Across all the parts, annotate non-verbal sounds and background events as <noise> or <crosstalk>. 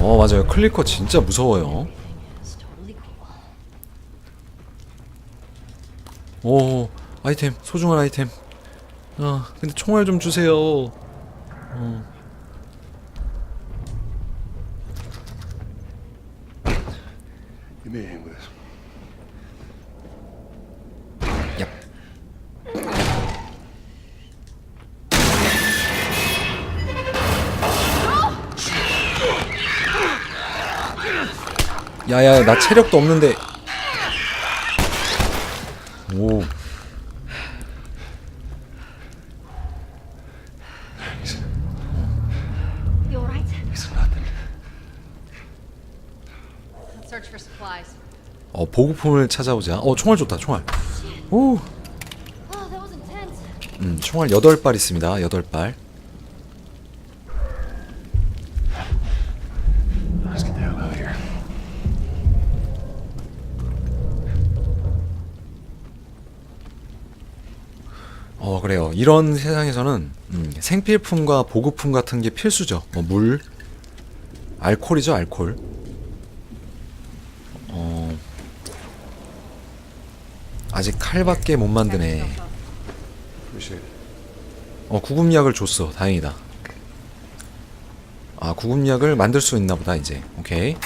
어 맞아요 클리커 진짜 무서워요. 오 아이템 소중한 아이템 아 근데 총알 좀 주세요 어. 야야 나 체력도 없는데 오. 어, 보급품을 찾아오자 어 총알 좋다 총알 오 Oh. 음, 총알 8발 있습니다 8발 어 그래요. 이런 세상에서는 음, 생필품과 보급품 같은 게 필수죠. 뭐 물 알코올이죠 알코올. 어 아직 칼밖에 못 만드네. 어 구급약을 줬어. 다행이다. 아 구급약을 만들 수 있나 보다 이제. 오케이.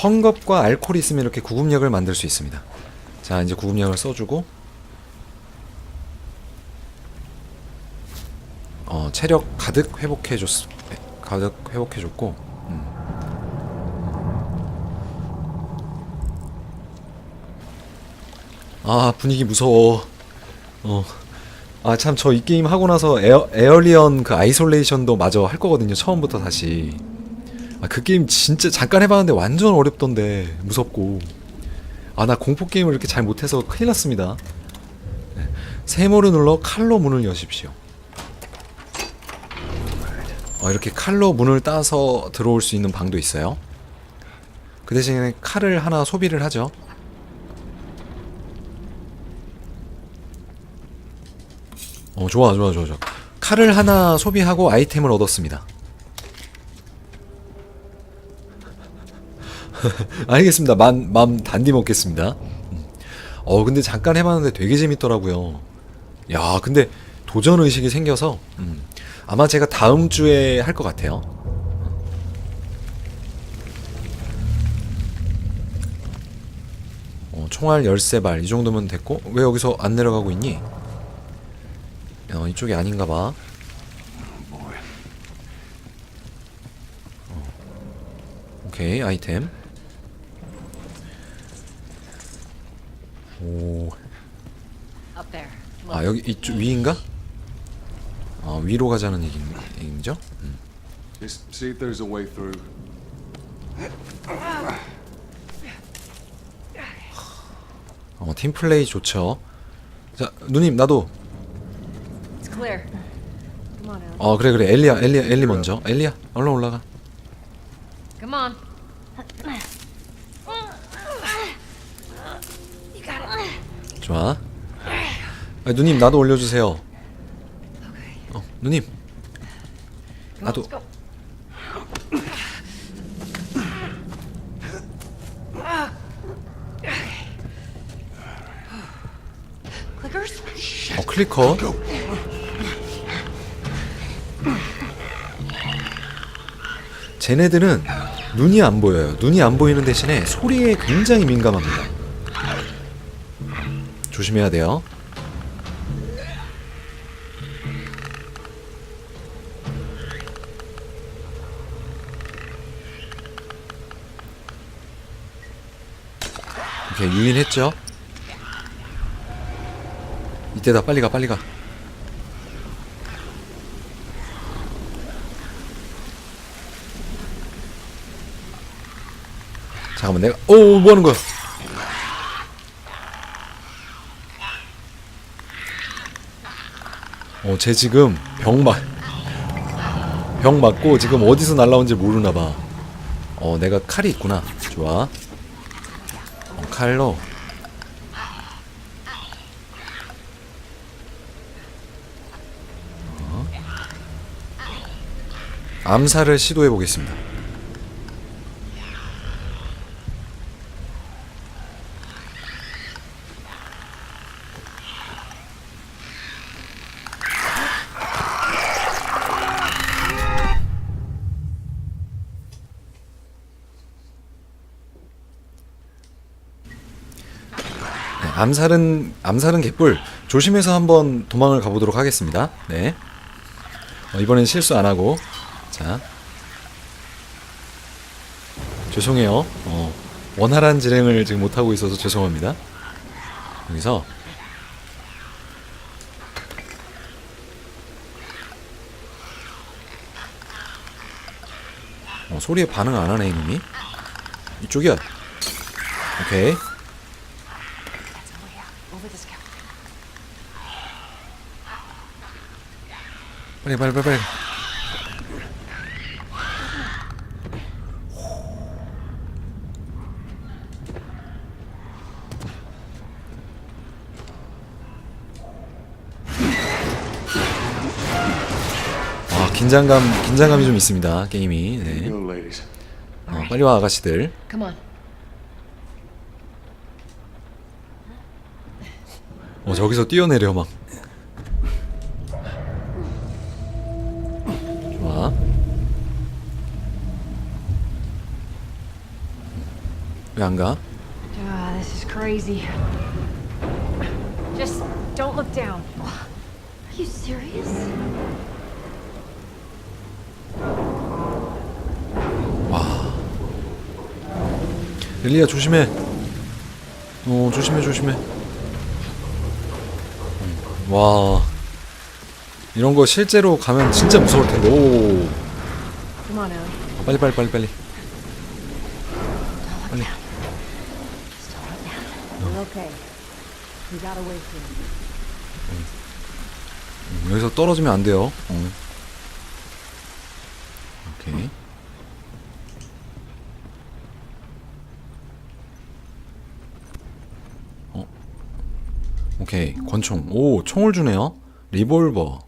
헝겊과 알코올이 있으면 이렇게 구급약을 만들 수 있습니다. 자 이제 구급약을 써주고 어 체력 가득 회복해줬 가득 회복해줬고 음. 아 분위기 무서워. 어. 아 참 저 이 게임 하고 나서 에어, 에어리언 그 아이솔레이션도 마저 할 거거든요 처음부터 다시. 아 그 게임 진짜 잠깐 해봤는데 완전 어렵던데 무섭고. 아 나 공포 게임을 이렇게 잘 못해서 큰일 났습니다. 네. 세모를 눌러 칼로 문을 여십시오 어, 이렇게 칼로 문을 따서 들어올 수 있는 방도 있어요. 그 대신에 칼을 하나 소비를 하죠. 어 좋아 좋아 좋아 좋아. 칼을 하나 소비하고 아이템을 얻었습니다. <laughs> 알겠습니다. 맘, 맘 단디 먹겠습니다. 음. 어 근데 잠깐 해봤는데 되게 재밌더라고요. 야 근데 도전 의식이 생겨서 음, 아마 제가 다음 주에 할 것 같아요 어, 총알 13발 이 정도면 됐고 왜 여기서 안 내려가고 있니? 어, 이쪽이 아닌가 봐. Boy. 오케이, 아이템. 오. Up there. 아, 여기 이쪽 위인가? 아, 위로 가자는 얘기, 얘기죠? 음. Just see if there's a way through. 어, 팀플레이 좋죠. 자, 누님, 나도. It's clear. Come on, Ellie. 어, 그래, 그래. 엘리야, 엘리야, 엘리 먼저. 엘리야, 얼른 올라가. Come on. 좋아. 아, 누님, 나도 올려주세요. 누님. 나도. 어, 클리커. 쟤네들은 눈이 안 보여요. 눈이 안 보이는 대신에 소리에 굉장히 민감합니다. 조심해야 돼요. 유인했죠? 이때다 빨리 가 빨리 가. 잠깐만 내가 오 뭐하는 거야? 어쟤 지금 병맞 병 맞고 지금 어디서 날라온지 모르나 봐 어 내가 칼이 있구나. 좋아. 어, 칼로 암살을 시도해 보겠습니다. 암살은 암살은 개뿔 조심해서 한번 도망을 가보도록 하겠습니다. 네. 어, 이번엔 실수 안 하고 자 죄송해요. 어, 원활한 진행을 지금 못 하고 있어서 죄송합니다. 여기서 어, 소리에 반응 안 하네 이놈이. 이쪽이야. 오케이. That's all we have. Over this couch. 빨리 빨리 빨리 빨리. 아 긴장감 긴장감이 좀 있습니다 게임이. 네. 어, 빨리 와 아가씨들. Come on. 어 저기서 뛰어내려 막. 왜 안 가? Ah, this is crazy. Just don't look down. Are you serious? 릴리야 조심해. 어 조심해 조심해. 와 이런 거 실제로 가면 진짜 무서울 텐데. 오 Come on, Ellie. 어, 빨리 빨리 빨리. 빨리. Okay. We got away from him. 음, 여기서 떨어지면 안 돼요. 어. 오케이. 어. 오케이. 권총. 오, 총을 주네요. 리볼버.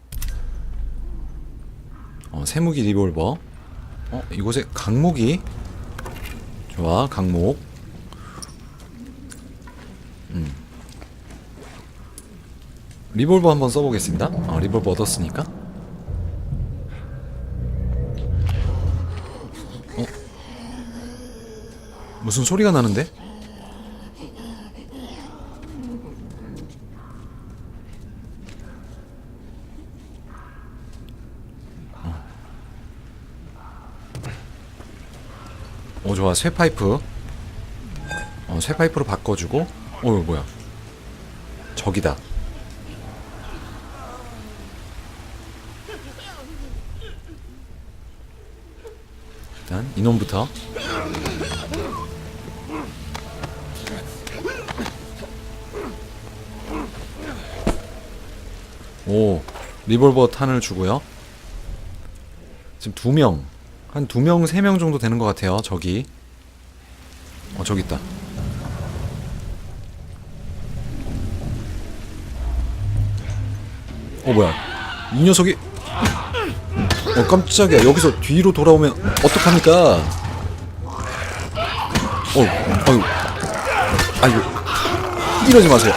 어, 세무기 리볼버. 어, 이곳에 강목이. 좋아, 강목. 리볼버 한번 써보겠습니다. 어, 리볼버 얻었으니까. 어? 무슨 소리가 나는데? 어. 오 좋아 쇠 파이프. 어, 쇠 파이프로 바꿔주고. 어 뭐야? 적이다. 일단 이놈부터 오 리볼버 탄을 주고요 지금 두명 한 두 명 세 명 정도 되는 것 같아요 저기 어 저기 있다 어 뭐야? 이 녀석이? 어 깜짝이야. 여기서 뒤로 돌아오면 어떡합니까? 어 아유. 아유. 이러지 마세요.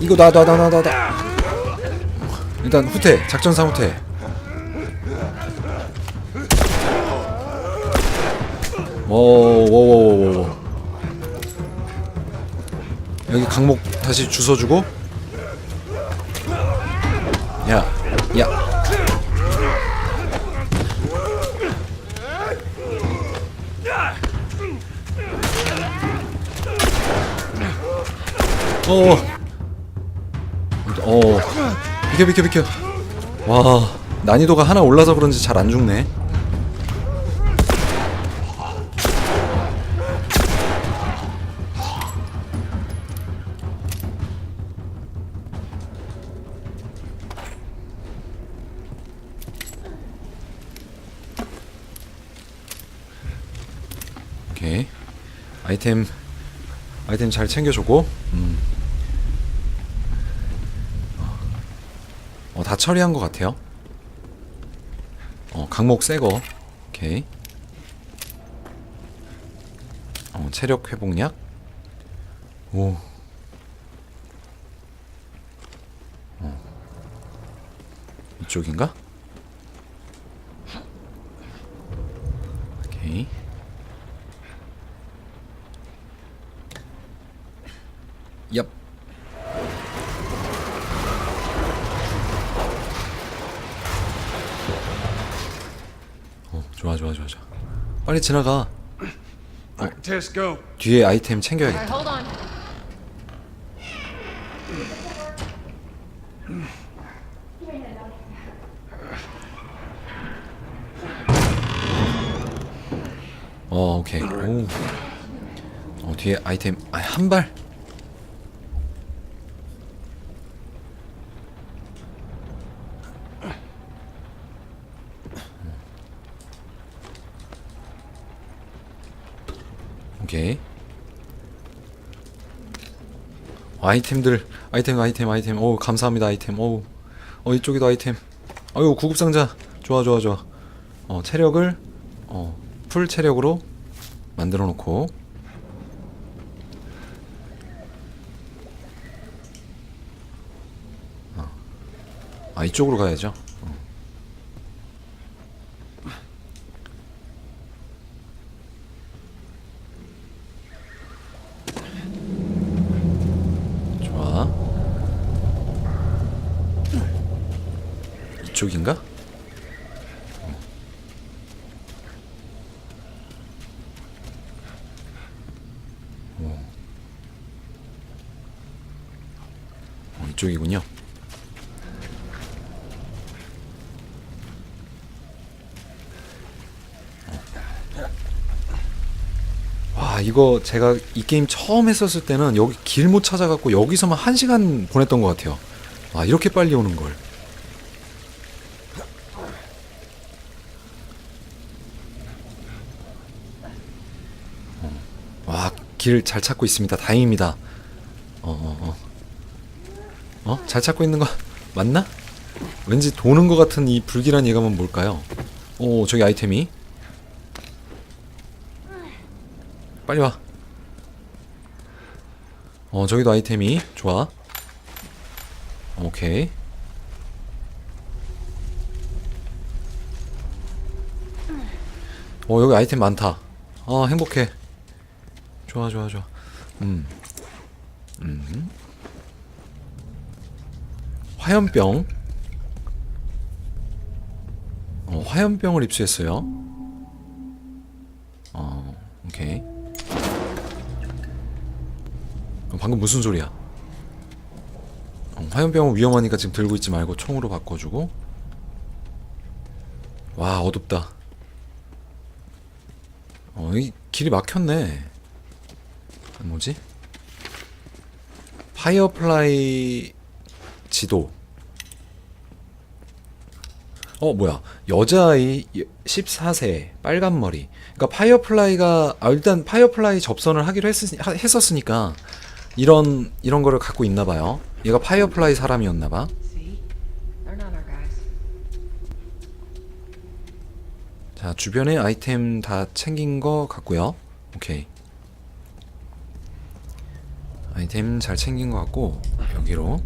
이거 나 나 나 나 나나 일단 후퇴 작전상 후퇴. 오오오오오 여기 강목 다시 주워주고 야야 어. 어. 비켜 비켜 비켜. 와, 난이도가 하나 올라서 그런지 잘 안 죽네. 아이템 아이템 잘 챙겨주고 음. 어, 다 처리한 것 같아요 어, 강목 새거 오케이 어, 체력 회복약 오 어. 이쪽인가? Yep. 어, 좋아 좋아 좋아 좋아. 빨리 지나가. 아, Tesco. 뒤에 아이템 챙겨야겠다. Hold on. 어, 오케이. 오. 어, 뒤에 아이템 아, 한 발. 아이템들 아이템 아이템 아이템. 오 감사합니다 아이템. 오어 이쪽에도 아이템. 아유 구급 상자. 좋아 좋아 좋아. 어 체력을 어풀 체력으로 만들어 놓고. 어. 아 이쪽으로 가야죠 어. 좋아 이쪽인가? 어, 이쪽이군요. 와 이거 제가 이 게임 처음 했었을 때는 여기 길 못 찾아갖고 여기서만 한 시간 보냈던 것 같아요. 아 이렇게 빨리 오는 걸. 와 길 잘 찾고 있습니다. 다행입니다. 어어 어. 어? 잘 찾고 있는 거 <laughs> 맞나? 왠지 도는 것 같은 이 불길한 예감은 뭘까요? 오 저기 아이템이 빨리 와. 어 저기도 아이템이 좋아. 오케이. 어 여기 아이템 많다. 아 행복해. 좋아 좋아 좋아. 음. 음. 화염병. 어, 화염병을 입수했어요. 어, 오케이. 어, 방금 무슨 소리야? 어, 화염병은 위험하니까 지금 들고 있지 말고 총으로 바꿔주고. 와, 어둡다. 어, 이 길이 막혔네. 뭐지? 파이어플라이 지도. 어 뭐야 여자아이 14세 빨간 머리 그러니까 파이어플라이가 아, 일단 파이어플라이 접선을 하기로 했, 하- 했었으니까 이런 이런 거를 갖고 있나 봐요 얘가 파이어플라이 사람이었나 봐. 자, 주변에 아이템 다 챙긴 거 같고요. 오케이. 아이템 잘 챙긴 것 같고 여기로.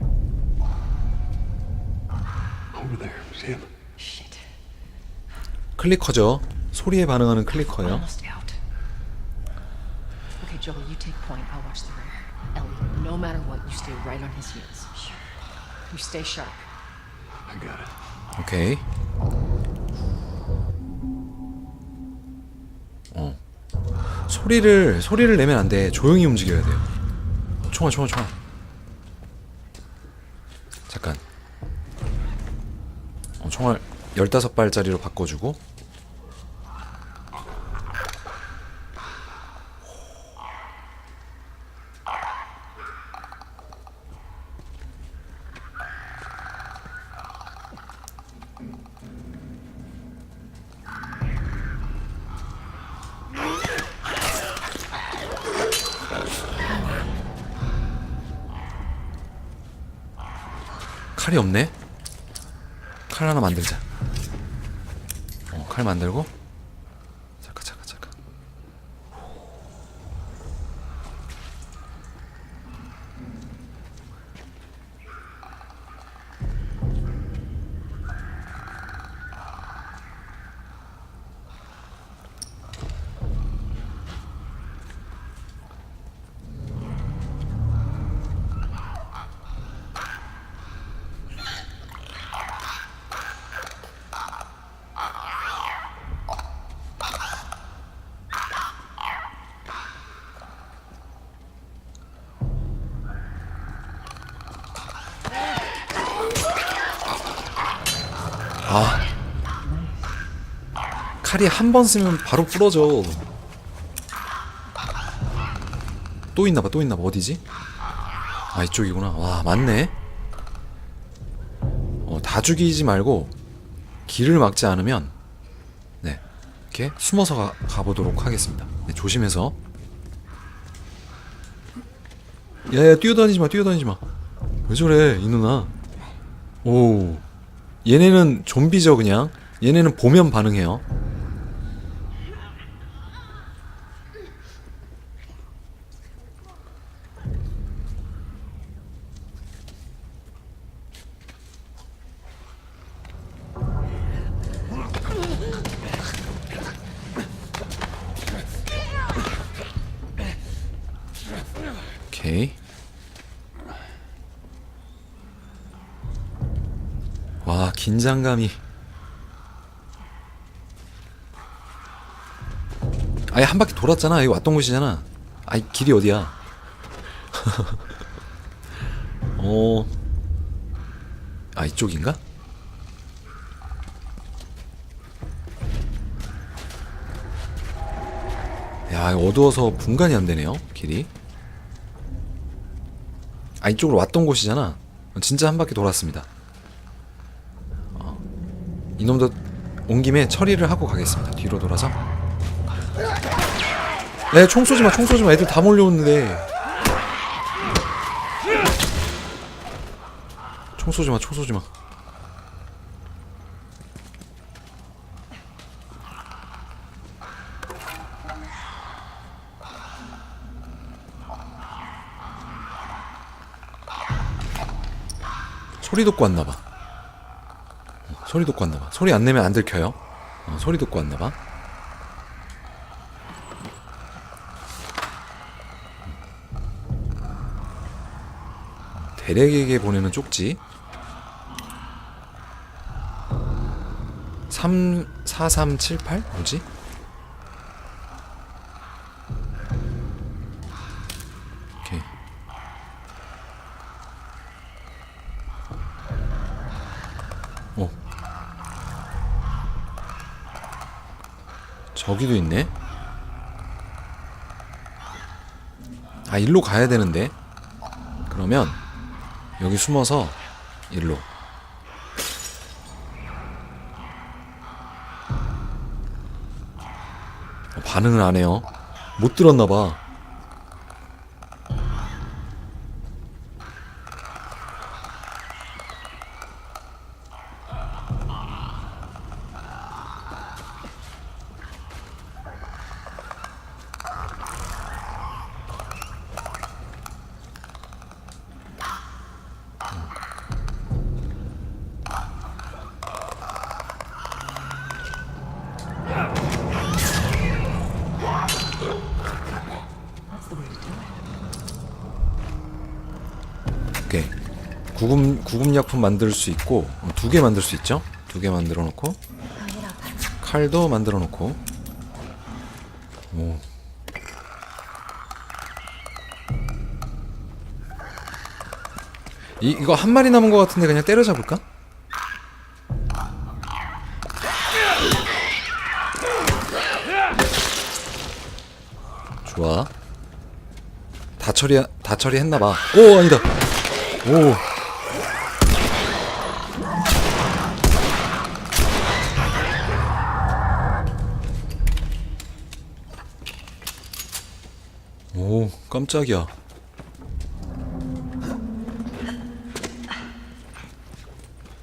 클리커죠. 소리에 반응하는 클리커요. Almost out. Okay, Joel, you take point. I'll watch the rear. Ellie, no matter what, you stay right on his heels. Sure. You stay sharp. I got it. 오케이. 어. 소리를 소리를 내면 안 돼. 조용히 움직여야 돼요. 어, 총알 총알 총알. 잠깐. 어, 총알 15발짜리로 바꿔주고 칼이 없네. 칼 하나 만들자. 어, 칼 만들고. 칼이 한 번 쓰면 바로 부러져. 또 있나봐, 또 있나봐. 어디지? 아, 이쪽이구나. 와, 맞네. 어, 다 죽이지 말고 길을 막지 않으면 네 이렇게 숨어서 가, 가보도록 하겠습니다. 네, 조심해서. 야야 뛰어다니지 마, 뛰어다니지 마. 왜 저래 이 누나? 오, 얘네는 좀비죠 그냥. 얘네는 보면 반응해요. 오케이. 와 긴장감이. 아예 한 바퀴 돌았잖아. 여기 왔던 곳이잖아. 아이 길이 어디야? <laughs> 어. 아 이쪽인가? 야 이거 어두워서 분간이 안 되네요. 길이. 아 이쪽으로 왔던 곳이잖아. 진짜 한 바퀴 돌았습니다. 어. 이놈도 온 김에 처리를 하고 가겠습니다. 뒤로 돌아서. 네, 총 쏘지 마, 총 쏘지 마. 애들 다 몰려오는데. 총 쏘지 마, 총 쏘지 마. 소리 듣고 왔나봐. 소리 듣고 왔나봐. 소리 안 내면 안 들켜요. 어, 소리 듣고 왔나봐. 대렉에게 보내는 쪽지 3 4378 뭐지? 저기도 있네. 아 일로 가야 되는데. 그러면 여기 숨어서 일로. 어, 반응을 안 해요. 못 들었나 봐 오케이 구급 구급약품 만들 수 있고 두 개 만들 수 있죠 두 개 만들어 놓고 칼도 만들어 놓고 오 이, 이거 한 마리 남은 것 같은데 그냥 때려잡을까? 좋아. 다 처리 다 처리했나 봐. 오 아니다. 오. 오 깜짝이야.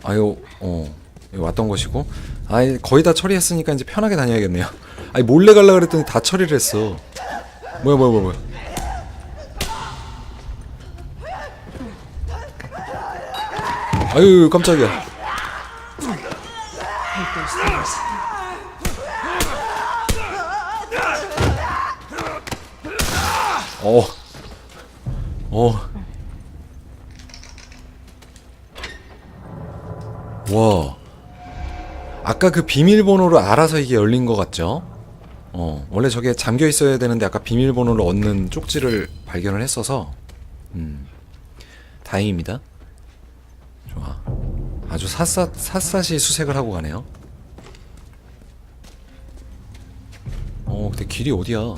아유 어 왔던 곳이고 아 거의 다 처리했으니까 이제 편하게 다녀야겠네요. 아니 몰래 갈라 그랬더니 다 처리를 했어. 뭐야 뭐야 뭐야 뭐야. 아유 깜짝이야. Hate those things. 어. 어. 와. 아까 그 비밀번호를 알아서 이게 열린 것 같죠? 어. 원래 저게 잠겨 있어야 되는데 아까 비밀번호를 얻는 쪽지를 발견을 했어서 음. 다행입니다. 좋아. 아주 샅샅 샅샅이 수색을 하고 가네요. 근데 길이 어디야? 어.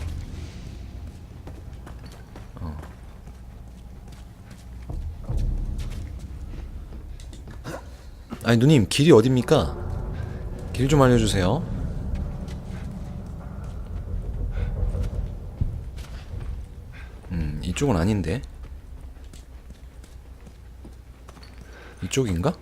아니 누님 길이 어딥니까? 길 좀 알려주세요. 음 이쪽은 아닌데. 이쪽인가?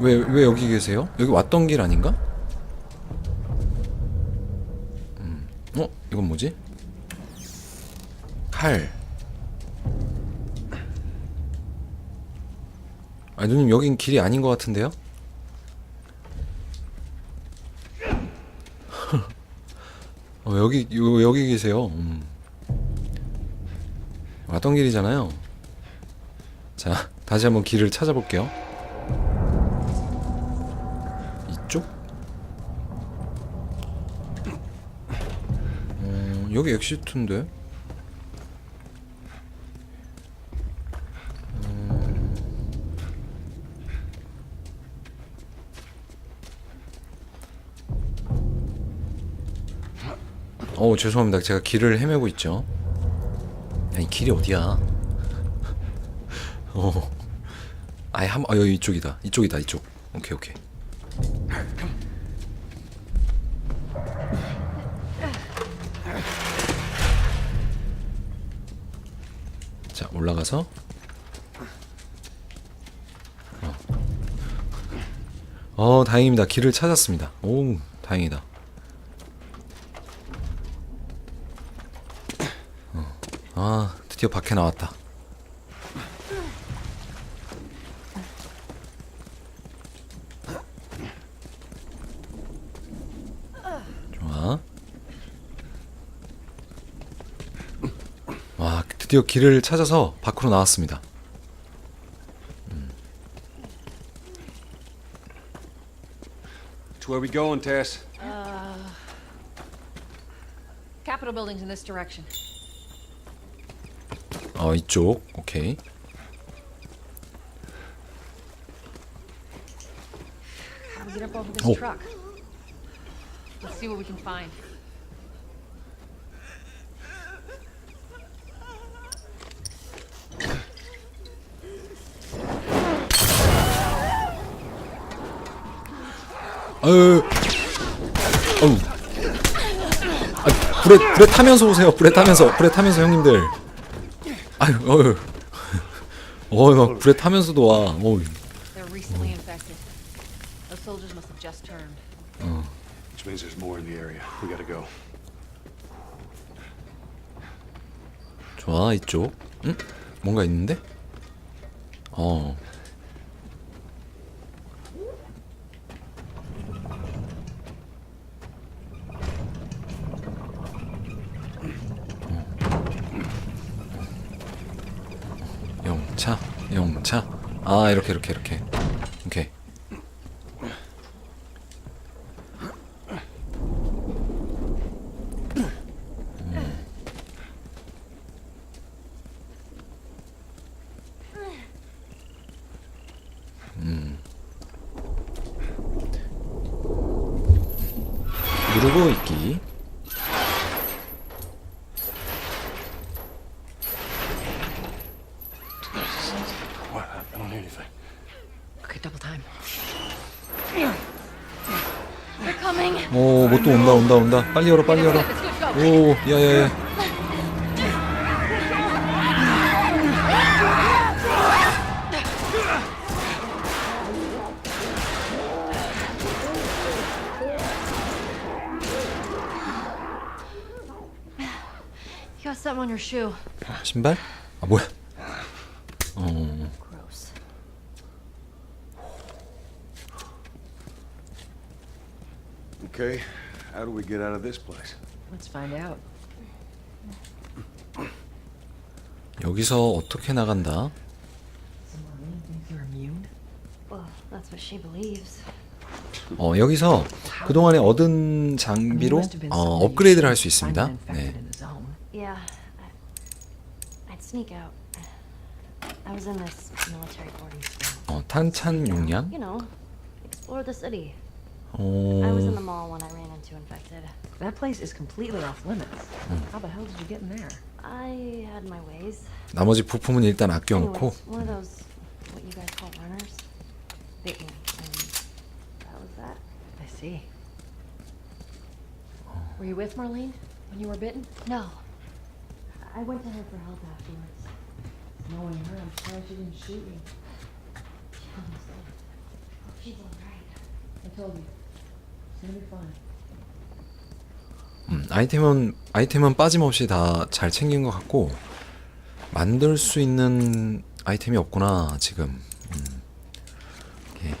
왜, 왜 여기 계세요? 여기 왔던 길 아닌가? 음. 어? 이건 뭐지? 칼 아니 누님 여긴 길이 아닌 것 같은데요? <laughs> 어, 여기 요, 여기 계세요. 음. 왔던 길이잖아요. 자, 다시 한번 길을 찾아볼게요. 여기 엑시트인데. 어 죄송합니다. 제가 길을 헤매고 있죠. 아니 길이 어디야? <laughs> 어. 아예 한, 아 여기 이쪽이다. 이쪽이다. 이쪽. 오케이 오케이. 자 올라가서. 어. 어 다행입니다. 길을 찾았습니다. 오 다행이다. 아, 드디어 밖에 나왔다. 좋아. 와, 드디어 길을 찾아서 밖으로 나왔습니다. Which way we going, Tess? Capitol building's in this direction. 어, 이쪽. 오케이. How do we get up over this Oh. truck? Let's see what we can find. 아유. 어우. 아, 불에 불에 타면서 오세요. 불에 타면서. 불에 타면서 형님들. 아유, 어유. 어, 막 불에 타면서도 와. 어우. They're recently infected. Those soldiers must have just turned. Which means there's more in the area. We gotta go. 좋아, 이쪽. 응? 뭔가 있는데? 어. 아, 이렇게, 이렇게, 이렇게. 오케이. 누르고 있기. What? I don't hear anything. Okay, double time. They're coming. 오, 뭐 또 온다, 온다, 온다. 빨리 열어, 빨리 열어. 오, 야야야. You got something on your shoe. 신발? 아 뭐야? 어, Gross. Okay. How do we get out of this place? Let's find out. 여기서 어떻게 나간다? Thinks you're immune? Well, that's what she believes. 어 여기서 그동안에 얻은 장비로 어, 업그레이드를 할 수 있습니다. 네. Yeah, I, I'd sneak out. I was in this military boarding school. 어, 탄찬 용량. You know, explore the city. 어, I was in the mall when I ran into infected. That place is completely off limits. How the hell did you get in there? I had my ways. 나머지 부품은 일단 아껴놓고 Anyways, one of those, what you guys call runners, bit me, and that was that. I see. Were you with Marlene when you were bitten? No. I went to her for help afterwards. Knowing her, I'm surprised she didn't shoot you. She almost did. She's alright. I told you. 음, 아이템은 아이템은 빠짐없이 다 잘 챙긴 것 같고 만들 수 있는 아이템이 없구나 지금. 음. 오케이.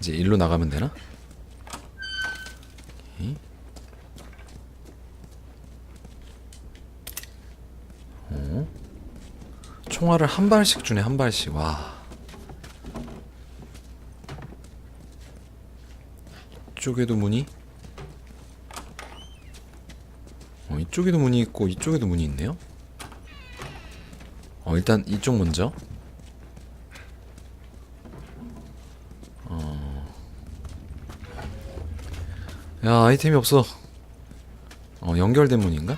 이제 일로 나가면 되나? 오케이. 어? 총알을 한 발씩 주네 한 발씩 와. 이쪽에도 문이? 어, 이쪽에도 문이 있고 이쪽에도 문이 있네요. 어, 일단 이쪽 먼저. 어. 야, 아이템이 없어. 어, 연결된 문인가?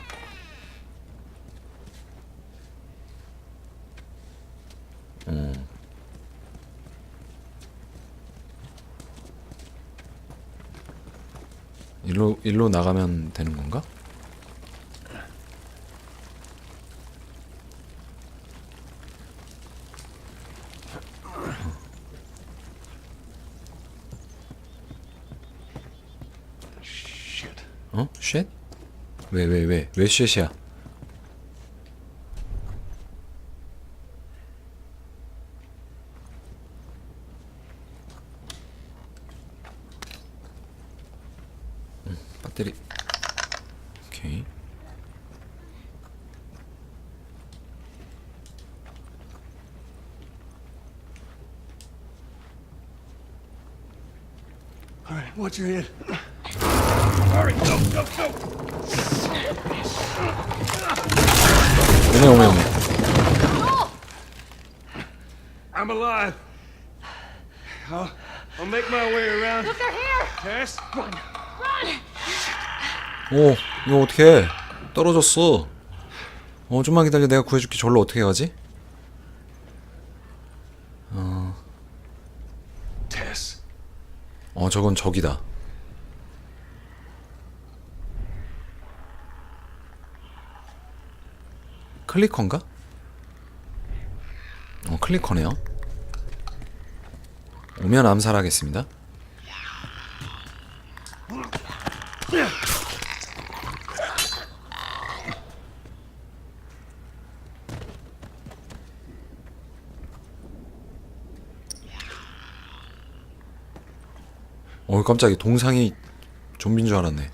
일로 일로 나가면 되는 건가? 어? 쉣? 왜, 왜, 왜? 왜 쉣이야? 배터리. 오케이. All right, watch your head. 오메, 오메, 오메. I'm alive. I'll, I'll make my way around. Look, they're here! Tess? Run! 오, 이거 어떻게 떨어졌어. 어, 좀만 기다려. 내가 구해줄게. 절로 어떻게 가지? Tess. 어, 저건 적이다. 클리커인가? 어, 클리커네요. 오면 암살하겠습니다. 어, 깜짝이야. 동상이 좀비인 줄 알았네.